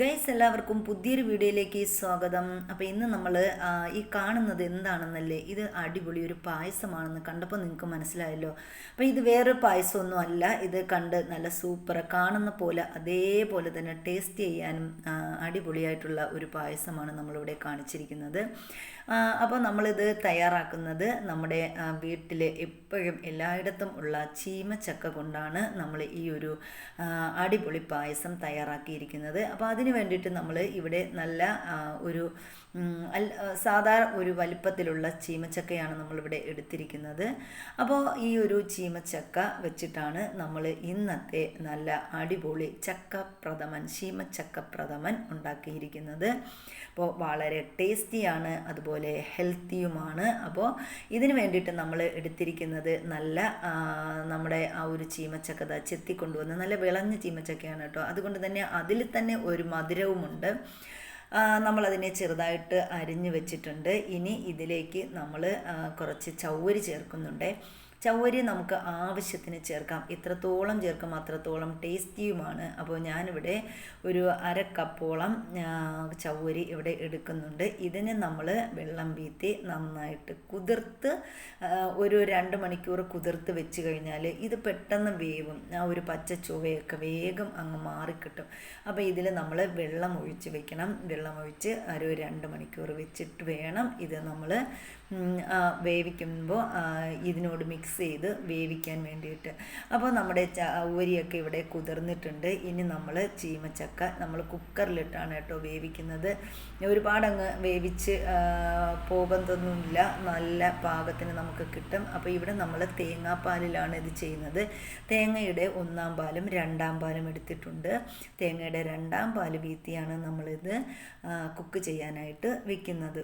Guys എല്ലാവർക്കും പുതിയൊരു വീഡിയോയിലേക്ക് സ്വാഗതം. അപ്പോൾ ഇന്ന് നമ്മൾ ഈ കാണുന്നത് എന്താണെന്നല്ലേ? ഇത് അടിപൊളി ഒരു പായസമാണെന്ന് കണ്ടപ്പോൾ നിങ്ങൾക്ക് മനസ്സിലായല്ലോ. അപ്പോൾ ഇത് വേറെ പായസമൊന്നും അല്ല ഇത് കണ്ട് നല്ല സൂപ്പർ കാണുന്ന പോലെ അതേപോലെ തന്നെ ടേസ്റ്റ് ചെയ്യാനും അടിപൊളിയായിട്ടുള്ള ഒരു പായസമാണ് നമ്മളിവിടെ കാണിച്ചിരിക്കുന്നത്. അപ്പോൾ നമ്മളിത് തയ്യാറാക്കുന്നത് നമ്മുടെ വീട്ടിൽ എപ്പോഴും എല്ലായിടത്തും ഉള്ള ചീമച്ചക്ക കൊണ്ടാണ് നമ്മൾ ഈ ഒരു അടിപൊളി പായസം തയ്യാറാക്കിയിരിക്കുന്നത്. അപ്പോൾ അതിന് വേണ്ടിയിട്ട് നമ്മൾ ഇവിടെ നല്ല ഒരു സാധാരണ ഒരു വലിപ്പത്തിലുള്ള ചീമച്ചക്കയാണ് നമ്മളിവിടെ എടുത്തിരിക്കുന്നത്. അപ്പോൾ ഈ ഒരു ചീമച്ചക്ക വെച്ചിട്ടാണ് നമ്മൾ ഇന്നത്തെ നല്ല അടിപൊളി ചക്ക പ്രഥമൻ ചീമച്ചക്ക പ്രഥമൻ ഉണ്ടാക്കിയിരിക്കുന്നത്. അപ്പോൾ വളരെ ടേസ്റ്റിയാണ് അതുപോലെ ഹെൽത്തിയുമാണ്. അപ്പോൾ ഇതിന് വേണ്ടിയിട്ട് നമ്മൾ എടുത്തിരിക്കുന്നത് നല്ല നമ്മുടെ ആ ഒരു ചീമച്ചക്ക ചെത്തിക്കൊണ്ടുവന്ന് നല്ല വിളഞ്ഞ ചീമച്ചക്കയാണ് കേട്ടോ. അതുകൊണ്ട് തന്നെ അതിൽ തന്നെ ഒരു മധുരവുമുണ്ട്. നമ്മളതിനെ ചെറുതായിട്ട് അരിഞ്ഞു വെച്ചിട്ടുണ്ട്. ഇനി ഇതിലേക്ക് നമ്മൾ കുറച്ച് ചവ്വരി ചേർക്കുന്നുണ്ട്. ചവ്വരി നമുക്ക് ആവശ്യത്തിന് ചേർക്കാം. എത്രത്തോളം ചേർക്കാം അത്രത്തോളം ടേസ്റ്റിയുമാണ്. അപ്പോൾ ഞാനിവിടെ ഒരു അര കപ്പോളം ചവ്വരി ഇവിടെ എടുക്കുന്നുണ്ട്. ഇതിന് നമ്മൾ വെള്ളം വീത്തി നന്നായിട്ട് കുതിർത്ത് ഒരു രണ്ട് മണിക്കൂർ കുതിർത്ത് വെച്ച് കഴിഞ്ഞാൽ ഇത് പെട്ടെന്ന് വേവും. ആ ഒരു പച്ച ചുവയൊക്കെ വേഗം അങ്ങ് മാറിക്കിട്ടും. അപ്പോൾ ഇതിൽ നമ്മൾ വെള്ളം ഒഴിച്ച് വെക്കണം. വെള്ളം ഒഴിച്ച് ഒരു രണ്ട് മണിക്കൂർ വെച്ചിട്ട് വേണം ഇത് നമ്മൾ വേവിക്കുമ്പോൾ ഇതിനോട് മിക്സ് ചെയ്ത് വേവിക്കാൻ വേണ്ടിയിട്ട്. അപ്പോൾ നമ്മുടെ ചവരിയൊക്കെ ഇവിടെ കുതിർന്നിട്ടുണ്ട്. ഇനി നമ്മൾ ചീമച്ചക്ക നമ്മൾ കുക്കറിലിട്ടാണ് കേട്ടോ വേവിക്കുന്നത്. ഒരുപാട് അങ്ങ് വേവിച്ച് പോകുന്നതൊന്നുമില്ല നല്ല പാകത്തിന് നമുക്ക് കിട്ടും. അപ്പോൾ ഇവിടെ നമ്മൾ തേങ്ങാപ്പാലിലാണ് ഇത് ചെയ്യുന്നത്. തേങ്ങയുടെ ഒന്നാം പാലും രണ്ടാം പാലും എടുത്തിട്ടുണ്ട്. തേങ്ങയുടെ രണ്ടാം പാൽ വീത്തിയാണ് നമ്മളിത് കുക്ക് ചെയ്യാനായിട്ട് വെക്കുന്നത്.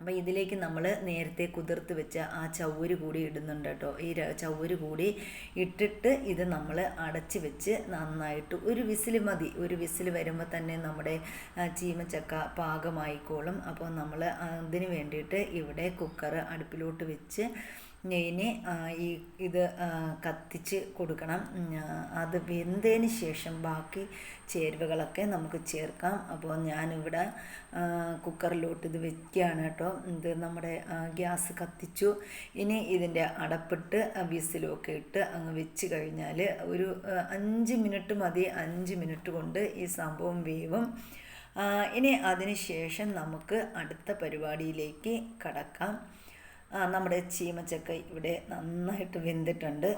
അപ്പോൾ ഇതിലേക്ക് നമ്മൾ നേരത്തെ കുതിർത്ത് വെച്ച ആ ചവ്വര് കൂടി ഇടുന്നുണ്ട് കേട്ടോ. ഈ ചവ്വര് കൂടി ഇട്ടിട്ട് ഇത് നമ്മൾ അടച്ച് വെച്ച് നന്നായിട്ട് ഒരു വിസിൽ മതി. ഒരു വിസിൽ വരുമ്പോൾ തന്നെ നമ്മുടെ ചീമച്ചക്ക പാകമായിക്കോളും. അപ്പോൾ നമ്മൾ അതിന് വേണ്ടിയിട്ട് ഇവിടെ കുക്കർ അടുപ്പിലോട്ട് വെച്ച് ഇനി ഈ ഇത് കത്തിച്ച് കൊടുക്കണം. അത് വെന്തതിന് ശേഷം ബാക്കി ചേരുവകളൊക്കെ നമുക്ക് ചേർക്കാം. അപ്പോൾ ഞാനിവിടെ കുക്കറിലോട്ട് ഇത് വെക്കുകയാണ് കേട്ടോ. ഇത് നമ്മുടെ ഗ്യാസ് കത്തിച്ചു. ഇനി ഇതിന്റെ അടപ്പിട്ട് വിസിലൊക്കെ ഇട്ട് അങ്ങ് വെച്ച് കഴിഞ്ഞാൽ ഒരു അഞ്ച് മിനിറ്റ് മതി. അഞ്ച് മിനിറ്റ് കൊണ്ട് ഈ സംഭവം വേവും. ഇനി അതിന് ശേഷം നമുക്ക് അടുത്ത പരിപാടിയിലേക്ക് കടക്കാം. നമ്മുടെ ചീമച്ചക്ക ഇവിടെ നന്നായിട്ട് വെന്തിട്ടുണ്ട്.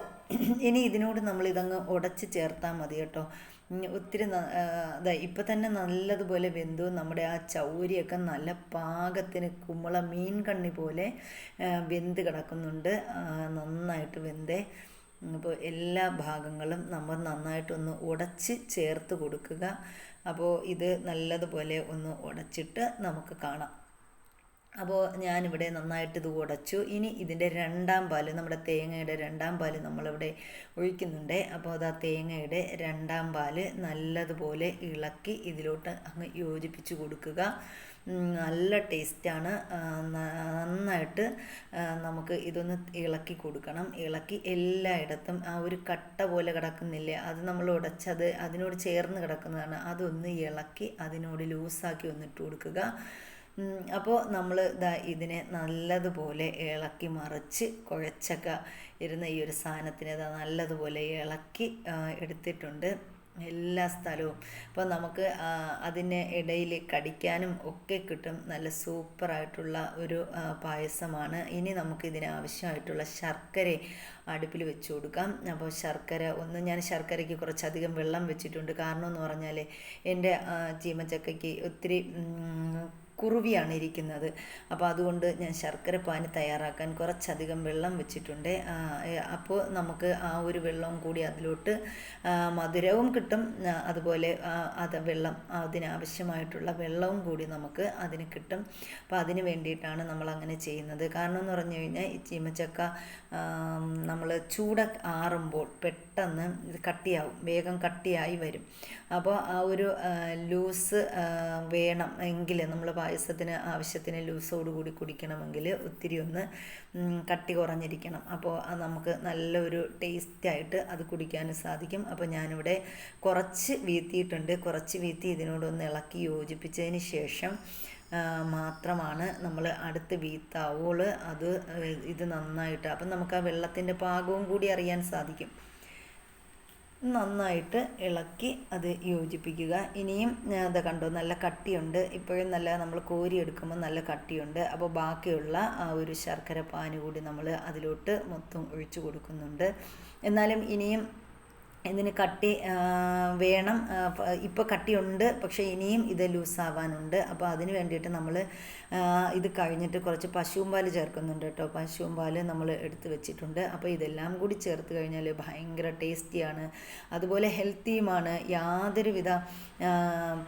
ഇനി ഇതിനോട് നമ്മൾ ഇതങ്ങ് ഉടച്ച് ചേർത്താൽ മതി കേട്ടോ. ഒത്തിരി അതെ ഇപ്പം തന്നെ നല്ലതുപോലെ വെന്തു. നമ്മുടെ ആ ചൗരിയൊക്കെ നല്ല പാകത്തിന് കുമ്പള മീൻ കണ്ണി പോലെ വെന്ത് കിടക്കുന്നുണ്ട്. നന്നായിട്ട് വെന്തേ. അപ്പോൾ എല്ലാ ഭാഗങ്ങളും നമ്മൾ നന്നായിട്ടൊന്ന് ഉടച്ച് ചേർത്ത് കൊടുക്കുക. അപ്പോൾ ഇത് നല്ലതുപോലെ ഒന്ന് ഉടച്ചിട്ട് നമുക്ക് കാണാം. അപ്പോൾ ഞാനിവിടെ നന്നായിട്ട് ഇത് ഉടച്ചു. ഇനി ഇതിന്റെ രണ്ടാം പാൽ നമ്മുടെ തേങ്ങയുടെ രണ്ടാം പാൽ നമ്മളിവിടെ ഒഴിക്കുന്നുണ്ട്. അപ്പോൾ അത് ആ തേങ്ങയുടെ രണ്ടാം പാൽ നല്ലതുപോലെ ഇളക്കി ഇതിലോട്ട് അങ്ങ് യോജിപ്പിച്ച് കൊടുക്കുക. നല്ല ടേസ്റ്റാണ്. നന്നായിട്ട് നമുക്ക് ഇതൊന്ന് ഇളക്കി കൊടുക്കണം. ഇളക്കി എല്ലായിടത്തും ആ ഒരു കട്ട പോലെ കിടക്കുന്നില്ലേ? അത് നമ്മൾ ഉടച്ചത് അതിനോട് ചേർന്ന് കിടക്കുന്നതാണ്. അതൊന്ന് ഇളക്കി അതിനോട് ലൂസാക്കി ഒന്നിട്ട് കൊടുക്കുക. അപ്പോൾ നമ്മൾ ഇതാ ഇതിനെ നല്ലതുപോലെ ഇളക്കി മറിച്ച് കുഴച്ചൊക്കെ ഇരുന്ന ഈ ഒരു സാധനത്തിനെ ഇതാ നല്ലതുപോലെ ഇളക്കി എടുത്തിട്ടുണ്ട് എല്ലാ സ്ഥലവും. അപ്പോൾ നമുക്ക് അതിന് ഇടയിൽ കടിക്കാനും ഒക്കെ കിട്ടും. നല്ല സൂപ്പറായിട്ടുള്ള ഒരു പായസമാണ്. ഇനി നമുക്ക് ഇതിന് ആവശ്യമായിട്ടുള്ള ശർക്കര അടുപ്പിൽ വെച്ച് കൊടുക്കാം. അപ്പോൾ ശർക്കര ഒന്ന് ഞാൻ ശർക്കരയ്ക്ക് കുറച്ചധികം വെള്ളം വെച്ചിട്ടുണ്ട്. കാരണം എന്ന് പറഞ്ഞാൽ എന്റെ ചീമച്ചക്കയ്ക്ക് ഒത്തിരി കുറുവിയാണ് ഇരിക്കുന്നത്. അപ്പോൾ അതുകൊണ്ട് ഞാൻ ശർക്കര പാനി തയ്യാറാക്കാൻ കുറച്ചധികം വെള്ളം വെച്ചിട്ടുണ്ട്. അപ്പോൾ നമുക്ക് ആ ഒരു വെള്ളവും കൂടി അതിലോട്ട് മധുരവും കിട്ടും. അതുപോലെ അത് വെള്ളം അതിനാവശ്യമായിട്ടുള്ള വെള്ളവും കൂടി നമുക്ക് അതിന് കിട്ടും. അപ്പോൾ അതിന് വേണ്ടിയിട്ടാണ് നമ്മൾ അങ്ങനെ ചെയ്യുന്നത്. കാരണം എന്ന് പറഞ്ഞു കഴിഞ്ഞാൽ ഈ ചീമച്ചക്ക നമ്മൾ ചൂട ആറുമ്പോൾ പെട്ടെന്ന് ഇത് കട്ടിയാവും. വേഗം കട്ടിയായി വരും. അപ്പോൾ ആ ഒരു ലൂസ് വേണം എങ്കിൽ നമ്മൾ പായസത്തിന് ആവശ്യത്തിന് ലൂസോടുകൂടി കുടിക്കണമെങ്കിൽ ഒത്തിരി ഒന്ന് കട്ടി കുറഞ്ഞിരിക്കണം. അപ്പോൾ നമുക്ക് നല്ലൊരു ടേസ്റ്റായിട്ട് അത് കുടിക്കാനും സാധിക്കും. അപ്പോൾ ഞാനിവിടെ കുറച്ച് വീത്തിയിട്ടുണ്ട്. കുറച്ച് വീത്തി ഇതിനോടൊന്ന് ഇളക്കി യോജിപ്പിച്ചതിന് ശേഷം മാത്രമാണ് നമ്മൾ അടുത്ത് വീത്താവുള്ളൂ അത് ഇത് നന്നായിട്ട്. അപ്പം നമുക്ക് ആ വെള്ളത്തിന്റെ പാകവും കൂടി അറിയാൻ സാധിക്കും. നന്നായിട്ട് ഇളക്കി അത് യോജിപ്പിക്കുക. ഇനിയും അത് കണ്ടോ നല്ല കട്ടിയുണ്ട്. ഇപ്പോഴും നല്ല നമ്മൾ കോരി എടുക്കുമ്പോൾ നല്ല കട്ടിയുണ്ട്. അപ്പോൾ ബാക്കിയുള്ള ആ ഒരു ശർക്കര പാന് കൂടി നമ്മൾ അതിലോട്ട് മൊത്തം ഒഴിച്ചു കൊടുക്കുന്നുണ്ട്. എന്നാലും ഇനിയും ഇതിന് കട്ടി വേണം ഇപ്പോൾ കട്ടിയുണ്ട് പക്ഷേ ഇനിയും ഇത് ലൂസാവാനുണ്ട്. അപ്പോൾ അതിന് വേണ്ടിയിട്ട് നമ്മൾ ഇത് കഴിഞ്ഞിട്ട് കുറച്ച് പശുവും പാൽ ചേർക്കുന്നുണ്ട് കേട്ടോ. പശുവും പാൽ നമ്മൾ എടുത്ത് വെച്ചിട്ടുണ്ട്. അപ്പോൾ ഇതെല്ലാം കൂടി ചേർത്ത് കഴിഞ്ഞാൽ ഭയങ്കര ടേസ്റ്റിയാണ്. അതുപോലെ ഹെൽത്തിയുമാണ്. യാതൊരുവിധ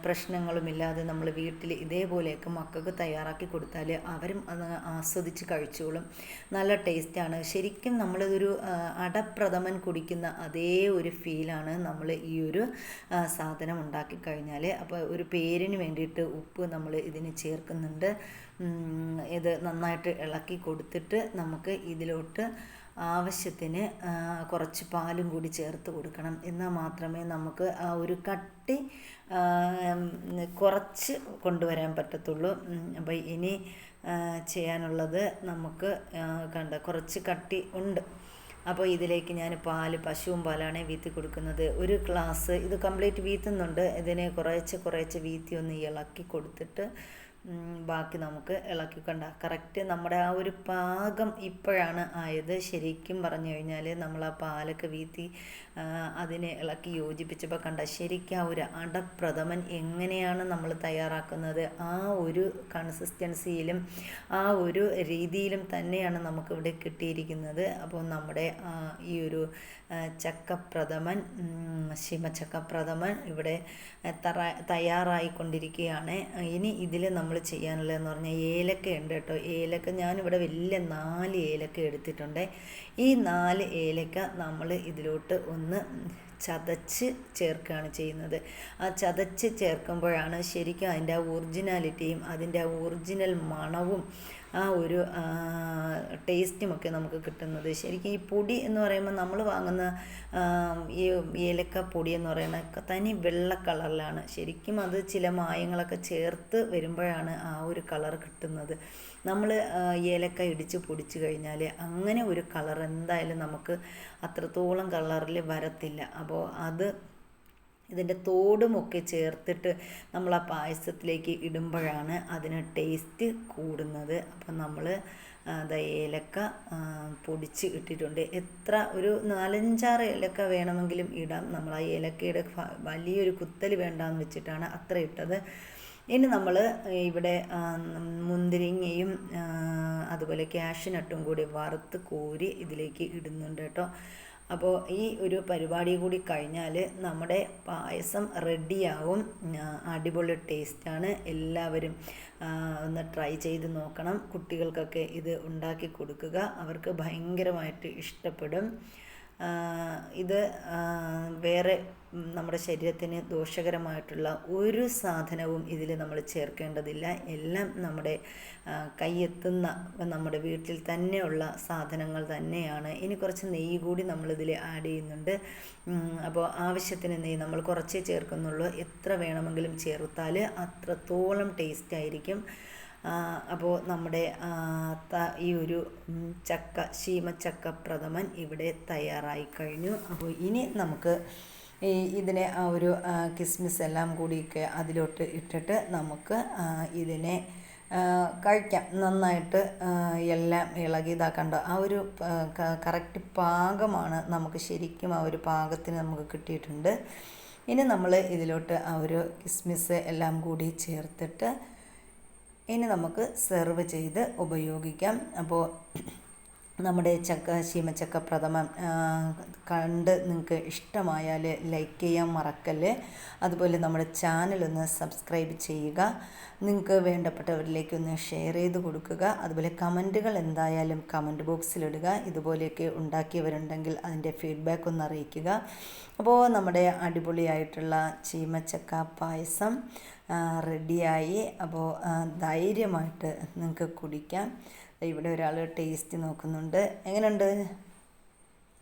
പ്രശ്നങ്ങളുമില്ലാതെ നമ്മൾ വീട്ടിൽ ഇതേപോലെയൊക്കെ മക്കൾക്ക് തയ്യാറാക്കി കൊടുത്താൽ അവരും അത് ആസ്വദിച്ച് കഴിച്ചോളും. നല്ല ടേസ്റ്റാണ്. ശരിക്കും നമ്മളിതൊരു അടപ്രഥമൻ കുടിക്കുന്ന അതേ ഒരു ഫീലാണ് നമ്മൾ ഈ ഒരു സാധനം ഉണ്ടാക്കി കഴിഞ്ഞാൽ അപ്പോൾ ഒരു പേരിന് വേണ്ടിയിട്ട് ഉപ്പ് നമ്മൾ ഇതിന് ചേർക്കുന്നുണ്ട്. ഇത് നന്നായിട്ട് ഇളക്കി കൊടുത്തിട്ട് നമുക്ക് ഇതിലോട്ട് ആവശ്യത്തിന് കുറച്ച് പാലും കൂടി ചേർത്ത് കൊടുക്കണം. എന്നാൽ മാത്രമേ നമുക്ക് ആ ഒരു കട്ടി കുറച്ച് കൊണ്ടുവരാൻ പറ്റത്തുള്ളൂ. അപ്പോൾ ഇനി ചെയ്യാനുള്ളത് നമുക്ക് കണ്ട കുറച്ച് കട്ടി ഉണ്ട്. അപ്പോൾ ഇതിലേക്ക് ഞാൻ പാൽ പശുവും പാലാണ് വീത്തി കൊടുക്കുന്നത്. ഒരു ഗ്ലാസ് ഇത് കംപ്ലീറ്റ് വീത്തുന്നുണ്ട്. ഇതിനെ കുറേച്ച് കുറേച്ച് വീത്തി ഒന്ന് ഇളക്കി കൊടുത്തിട്ട് ബാക്കി നമുക്ക് ഇളക്കി കണ്ട കറക്റ്റ് നമ്മുടെ ആ ഒരു പാകം ഇപ്പോഴാണ് ആയത്. ശരിക്കും പറഞ്ഞു കഴിഞ്ഞാൽ നമ്മൾ ആ പാലൊക്കെ വീത്തി അതിനെ ഇളക്കി യോജിപ്പിച്ചപ്പോൾ കണ്ട ശരിക്കും ആ ഒരു അടപ്രഥമൻ എങ്ങനെയാണ് നമ്മൾ തയ്യാറാക്കുന്നത്? ആ ഒരു കൺസിസ്റ്റൻസിയിലും ആ ഒരു രീതിയിലും തന്നെയാണ് നമുക്കിവിടെ കിട്ടിയിരിക്കുന്നത്. അപ്പോൾ നമ്മുടെ ഈ ഒരു ചക്കപ്രഥമൻ ശിമചക്കപ്രഥമൻ ഇവിടെ തയ്യാറായിക്കൊണ്ടിരിക്കുകയാണ്. ഇനി ഇതിൽ നമ്മൾ ചെയ്യാനുള്ളതെന്ന് പറഞ്ഞാൽ ഏലക്ക ഉണ്ട് കേട്ടോ. ഏലക്ക ഞാനിവിടെ വലിയ നാല് ഏലക്ക എടുത്തിട്ടുണ്ട്. ഈ നാല് ഏലക്ക നമ്മൾ ഇതിലോട്ട് ഒന്ന് ചതച്ച് ചേർക്കുകയാണ് ചെയ്യുന്നത്. ആ ചതച്ച് ചേർക്കുമ്പോഴാണ് ശരിക്കും അതിന്റെ ആ ഒറിജിനാലിറ്റിയും അതിന്റെ ആ ഒറിജിനൽ മണവും ആ ഒരു ടേസ്റ്റും ഒക്കെ നമുക്ക് കിട്ടുന്നത്. ശരിക്കും ഈ പൊടി എന്ന് പറയുമ്പോൾ നമ്മൾ വാങ്ങുന്ന ഈ ഏലക്ക പൊടി എന്ന് പറയുന്നത് തനി വെള്ള കളറിലാണ്. ശരിക്കും അത് ചില മായങ്ങളൊക്കെ ചേർത്ത് വരുമ്പോഴാണ് ആ ഒരു കളർ കിട്ടുന്നത്. നമ്മൾ ഏലക്ക ഇടിച്ച് പൊടിച്ച് കഴിഞ്ഞാൽ അങ്ങനെ ഒരു കളർ എന്തായാലും നമുക്ക് അത്രത്തോളം കളറിൽ വരത്തില്ല. അപ്പോൾ അത് ഇതിന്റെ തോടുമൊക്കെ ചേർത്തിട്ട് നമ്മൾ ആ പായസത്തിലേക്ക് ഇടുമ്പോഴാണ് അതിന് ടേസ്റ്റ് കൂടുന്നത്. അപ്പം നമ്മൾ ഏലക്ക പൊടിച്ച് ഇട്ടിട്ടുണ്ട്. എത്ര ഒരു നാലഞ്ചാറ് ഏലക്ക വേണമെങ്കിലും ഇടാം. നമ്മൾ ആ ഏലക്കയുടെ വലിയൊരു കുത്തൽ വേണ്ടാന്ന് വെച്ചിട്ടാണ് അത്ര ഇട്ടത്. ഇനി നമ്മൾ ഇവിടെ മുന്തിരിങ്ങയും അതുപോലെ ക്യാഷിനട്ടും കൂടി വറുത്ത് കോരി ഇതിലേക്ക് ഇടുന്നുണ്ട് കേട്ടോ. അപ്പോൾ ഈ ഒരു പരിപാടി കൂടി കഴിഞ്ഞാൽ നമ്മുടെ പായസം റെഡിയാവും. അടിപൊളി ടേസ്റ്റാണ്. എല്ലാവരും ഒന്ന് ട്രൈ ചെയ്ത് നോക്കണം. കുട്ടികൾക്കൊക്കെ ഇത് ഉണ്ടാക്കി കൊടുക്കുക. അവർക്ക് ഭയങ്കരമായിട്ട് ഇഷ്ടപ്പെടും. ഇത് വേറെ നമ്മുടെ ശരീരത്തിന് ദോഷകരമായിട്ടുള്ള ഒരു സാധനവും ഇതിൽ നമ്മൾ ചേർക്കേണ്ടതില്ല. എല്ലാം നമ്മുടെ കൈയെത്തുന്ന നമ്മുടെ വീട്ടിൽ തന്നെയുള്ള സാധനങ്ങൾ തന്നെയാണ്. ഇനി കുറച്ച് നെയ്യ് കൂടി നമ്മളിതിൽ ആഡ് ചെയ്യുന്നുണ്ട്. അപ്പോൾ ആവശ്യത്തിന് നെയ്യ് നമ്മൾ കുറച്ചേ ചേർക്കുന്നുള്ളൂ. എത്ര വേണമെങ്കിലും ചേർത്താൽ അത്രത്തോളം ടേസ്റ്റ് ആയിരിക്കും. അപ്പോൾ നമ്മുടെ ഈ ഒരു ചക്ക ശീമച്ചക്ക പ്രഥമൻ ഇവിടെ തയ്യാറായി കഴിഞ്ഞു. അപ്പോൾ ഇനി നമുക്ക് ഈ ഇതിനെ ആ ഒരു കിസ്മിസ് എല്ലാം കൂടിയൊക്കെ അതിലോട്ട് ഇട്ടിട്ട് നമുക്ക് ഇതിനെ കഴിക്കാം. നന്നായിട്ട് എല്ലാം ഇളകി ഇതാക്കണ്ട ആ ഒരു കറക്റ്റ് പാകമാണ് നമുക്ക് ശരിക്കും ആ ഒരു പാകത്തിന് നമുക്ക് കിട്ടിയിട്ടുണ്ട്. ഇനി നമ്മൾ ഇതിലോട്ട് ആ ഒരു കിസ്മിസ് എല്ലാം കൂടി ചേർത്തിട്ട് ഇനി നമുക്ക് സെർവ് ചെയ്ത് ഉപയോഗിക്കാം. അപ്പോൾ നമ്മുടെ ചക്ക ശീമച്ചക്ക പ്രഥമൻ കണ്ട് നിങ്ങൾക്ക് ഇഷ്ടമായാൽ ലൈക്ക് ചെയ്യാൻ മറക്കല്ലേ. അതുപോലെ നമ്മുടെ ചാനലൊന്ന് സബ്സ്ക്രൈബ് ചെയ്യുക. നിങ്ങൾക്ക് വേണ്ടപ്പെട്ടവരിലേക്ക് ഒന്ന് ഷെയർ ചെയ്ത് കൊടുക്കുക. അതുപോലെ കമന്റുകൾ എന്തായാലും കമന്റ് ബോക്സിലിടുക ഇതുപോലെയൊക്കെ ഉണ്ടാക്കിയവരുണ്ടെങ്കിൽ അതിന്റെ ഫീഡ്ബാക്ക് ഒന്ന് അറിയിക്കുക. അപ്പോൾ നമ്മുടെ അടിപൊളിയായിട്ടുള്ള ചീമച്ചക്ക പായസം റെഡിയായി അപ്പോൾ ധൈര്യമായിട്ട് നിങ്ങൾക്ക് കുടിക്കാം. ഇവിടെ ഒരാൾ ടേസ്റ്റ് നോക്കുന്നുണ്ട്. എങ്ങനെയുണ്ട്